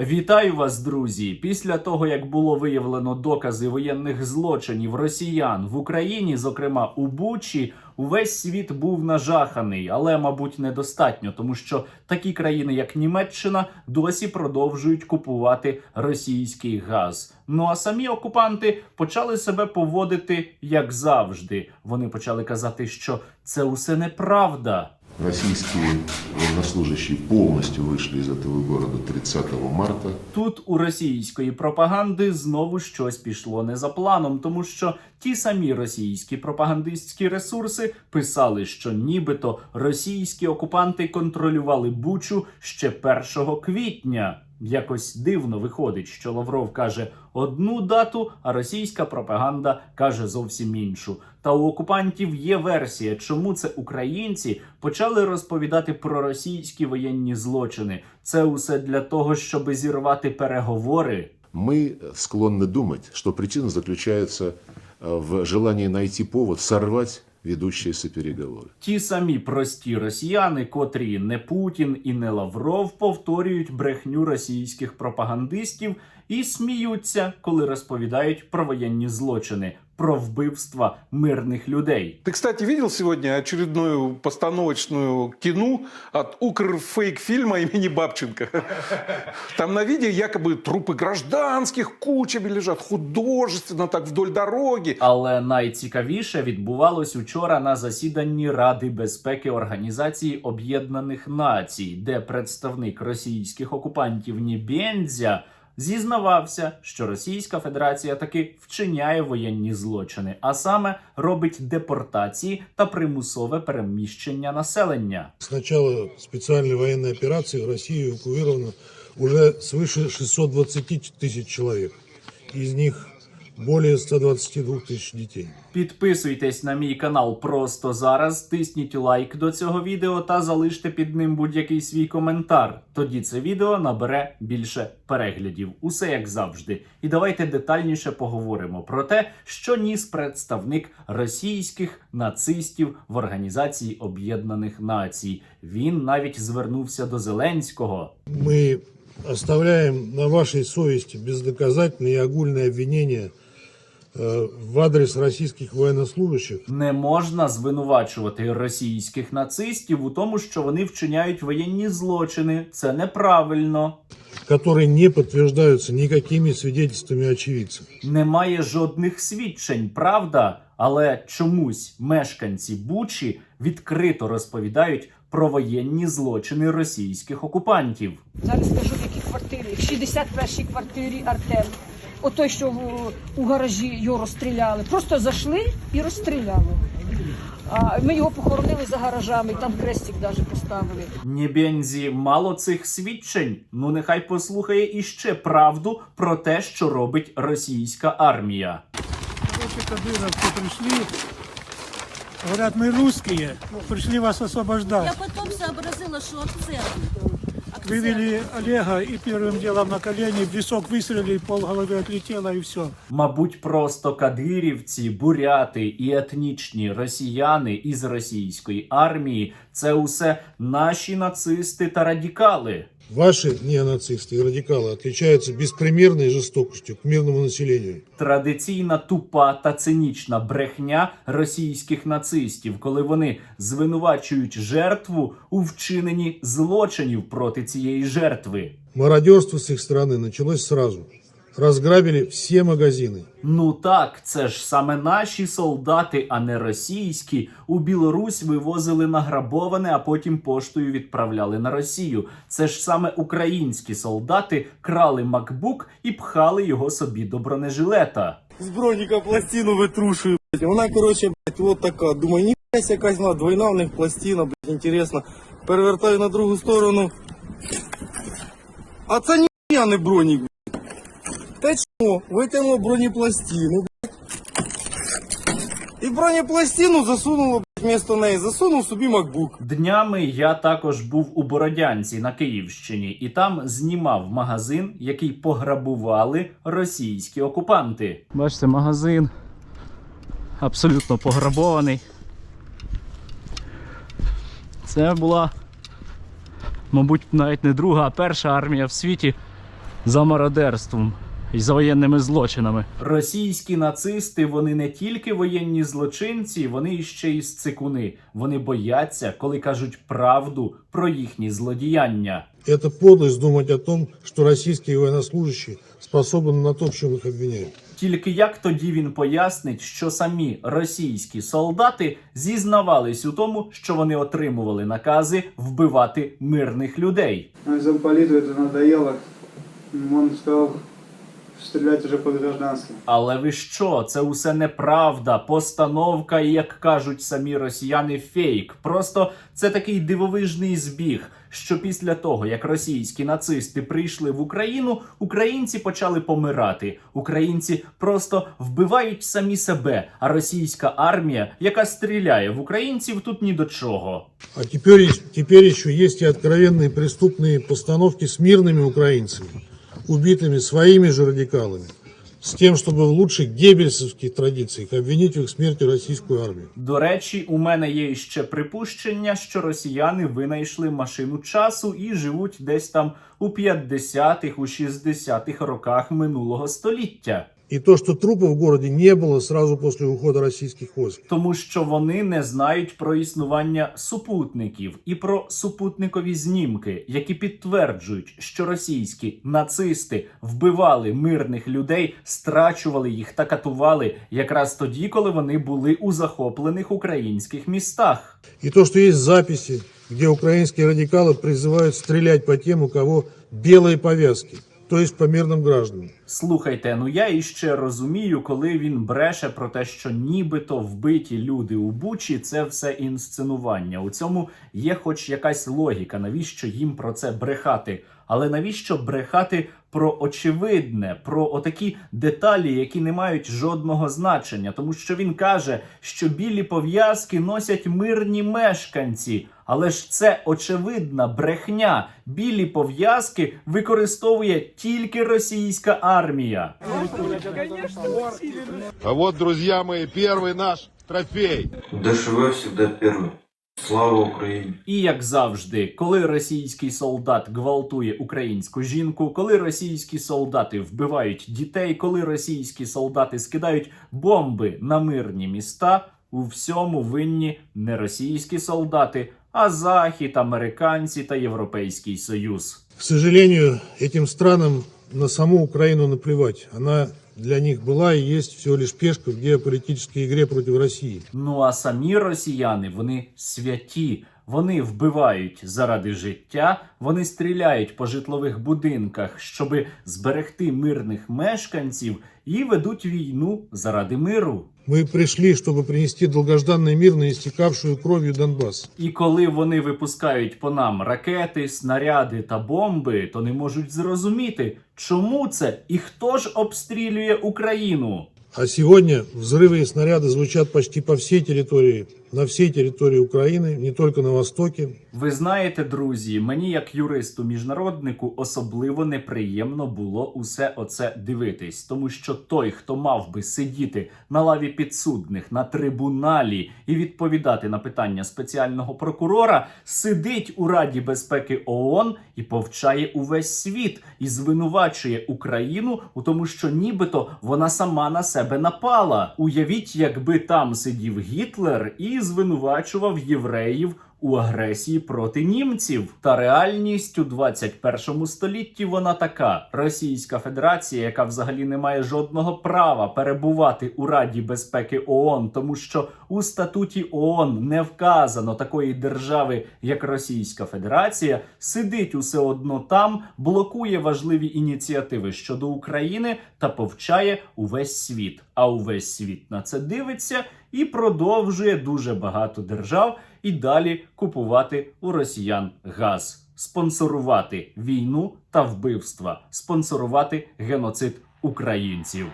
Вітаю вас, друзі! Після того, як було виявлено докази воєнних злочинів росіян в Україні, зокрема у Бучі, увесь світ був нажаханий, але, мабуть, недостатньо, тому що такі країни, як Німеччина, досі продовжують купувати російський газ. Ну а самі окупанти почали себе поводити як завжди. Вони почали казати, що це усе неправда. Российские военнослужащие полностью вышли из этого города 30 марта. Тут у російської пропаганди знову щось пішло не за планом, тому що ті самі російські пропагандистські ресурси писали, що нібито російські окупанти контролювали Бучу ще 1 квітня. Якось дивно виходить, що Лавров каже одну дату, а російська пропаганда каже зовсім іншу. Та у окупантів є версія, чому це українці почали розповідати про російські воєнні злочини. Це усе для того, щоб зірвати переговори. Мы склонны думать, что причина заключается э, в желании найти повод сорвать ведущиеся переговоры. Ті самі прості росіяни, котрі не Путін і не Лавров, повторюють брехню російських пропагандистів і сміються, коли розповідають про воєнні злочини, про вбивства мирних людей. Ты, кстати, видел сегодня очередную постановочную кино от Укрфейк-фильма имени Бабченко? Там на видео якобы трупы гражданских кучами лежат, художественно так вдоль дороги. Але найцікавіше відбувалось учора на засіданні Ради безпеки Організації Об'єднаних Націй, де представник російських окупантів Нібензя зізнавався, що Російська Федерація таки вчиняє воєнні злочини, а саме робить депортації та примусове переміщення населення. С начала специальной военной операции в России эвакуировано уже свыше 620 тысяч человек. Из них более 122 тысяч детей. Підписуйтесь на мій канал просто зараз, тисніть лайк до цього відео та залиште під ним будь-який свій коментар. Тоді це відео набере більше переглядів. Усе як завжди. І давайте детальніше поговоримо про те, що ніс представник російських нацистів в Організації Об'єднаних Націй. Він навіть звернувся до Зеленського. Мы оставляем на вашей совести бездоказательные и огульные обвинения э, в адрес российских военнослужащих, Не можна звинувачувати російських нацистів у тому, що вони вчиняють воєнні злочини. Це неправильно. которые не подтверждаются никакими свидетельствами очевидцев. Немає жодних свідчень, правда? Але чомусь мешканці Бучі відкрито розповідають про воєнні злочини російських окупантів. Зараз скажу, в якій квартирі. В 61-й квартирі Артем Отой, що в, у гаражі його розстріляли. Просто зайшли і розстріляли. А ми його похоронили за гаражами, там хрестик навіть поставили. Нібензі мало цих свідчень. Ну нехай послухає іще правду про те, що робить російська армія. Короче, кадыровцы пришли, говорят, мы русские, пришли вас освобождать. Я потом сообразила, что акцент. Акцент. Вывели Олега и первым делом на колени в висок выстрелили, пол головы отлетело и все. Мабуть, просто кадирівці, буряти і етнічні росіяни із російської армії це усе наші нацисти та радикали. Ваши неонацисты и радикалы отличаются беспримерной жестокостью к мирному населению. Традиційна тупа та цинічна брехня російських нацистів, коли вони звинувачують жертву у вчиненні злочинів проти цієї жертви. Мародерство с их стороны началось сразу. Разграбили все магазины. Ну так, це ж саме наші солдати, а не російські, у Білорусь вивозили награбоване, а потім поштою відправляли на Росію. Це ж саме українські солдати крали макбук і пхали його собі до бронежилета. з броніка пластину витрушую. блядь. Вона, коротше, блядь, от така. Думаю, ніхуя якась вона двойна в них пластина, блядь, інтересно. Перевертаю на другу сторону. А це ніхуя не бронік, блядь. Чого? Витягнуло бронепластину. І бронепластину засунуло, блядь, вмісто неї, засунув собі макбук. Днями я також був у Бородянці на Київщині, і там знімав магазин, який пограбували російські окупанти. Бачите, магазин абсолютно пограбований. Це була, мабуть, навіть не друга, а перша армія в світі, за мародерством і за воєнними злочинами. Російські нацисти вони не тільки воєнні злочинці, вони ще й цикуни. Вони бояться, коли кажуть правду про їхні злодіяння. Это подлость думать о том, что российские военнослужащие способны на то, в чем их обвиняют. Тільки як тоді він пояснить, що самі російські солдати зізнавались у тому, що вони отримували накази вбивати мирних людей. А замполиту это надоело. Он сказал стрелять уже по гражданским. Але ви що? Це усе неправда, постановка, і як кажуть самі росіяни, фейк. Просто це такий дивовижний збіг. Що після того, як російські нацисти прийшли в Україну, українці почали помирати. Українці просто вбивають самі себе. А російська армія, яка стріляє в українців, тут ні до чого. А теперь, есть- теперь еще есть и откровенные преступные постановки с мирными украинцами, убитыми своими же радикалами, с тем, чтобы в лучших геббельсовских традициях обвинить в их смерти армию. До речі, у мене є ще припущення, що росіяни винайшли машину часу і живуть десь там у 50-х, у 60-х роках минулого століття. И то, что трупов в городе не было сразу после ухода российских войск. Тому що вони не знають про існування супутників і про супутникові знімки, які підтверджують, що російські нацисти вбивали мирних людей, страчували їх та катували якраз тоді, коли вони були у захоплених українських містах. И то, что есть записи, где украинские радикалы призывают стрелять по тем, у кого белые повязки, то есть по мирным гражданам. Слухайте, ну я іще розумію, коли він бреше про те, що нібито вбиті люди у Бучі це все інсценування. У цьому є хоч якась логіка, навіщо їм про це брехати. Але навіщо брехати про очевидне, про отакі деталі, які не мають жодного значення? Тому що він каже, що білі пов'язки носять мирні мешканці. Але ж це очевидна брехня. Білі пов'язки використовує тільки російська армія. А вот, друзья мои, первый наш трофей. ДШВ всегда первый. Слава Україні! І як завжди, коли російський солдат гвалтує українську жінку, коли російські солдати вбивають дітей, коли російські солдати скидають бомби на мирні міста, у всьому винні не російські солдати, а захід, американці та Європейський Союз. К сожалению, этим странам на саму Украину наплевать. Она для них была и есть всего лишь пешка в геополитической игре против России. Ну а самі росіяни вони святі. Вони вбивають заради життя, вони стріляють по житлових будинках, щоби зберегти мирних мешканців, і ведуть війну заради миру. Мы пришли, чтобы принести долгожданный мир на истекавшую кровью Донбасс. І коли вони випускають по нам ракети, снаряди та бомби, то не можуть зрозуміти, чому це і хто ж обстрілює Україну. А сегодня взрывы и снаряды звучат почти по всей территории, на всей территории Украины, не только на востоке. Ви знаєте, друзі, мені як юристу-міжнароднику особливо неприємно було усе оце дивитись, тому що той, хто мав би сидіти на лаві підсудних на трибуналі і відповідати на питання спеціального прокурора, сидить у Раді безпеки ООН і повчає увесь світ і звинувачує Україну у тому, що нібито вона сама на себе напала. Уявіть, якби там сидів Гітлер звинувачував євреїв у агресії проти німців. Та реальність у 21 столітті вона така: Російська Федерація, яка взагалі не має жодного права перебувати у Раді безпеки ООН, тому що у статуті ООН не вказано такої держави, як Російська Федерація, сидить усе одно там, блокує важливі ініціативи щодо України та повчає увесь світ. А увесь світ на це дивиться і продовжує дуже багато держав і далі купувати у росіян газ, спонсорувати війну та вбивства, спонсорувати геноцид українців.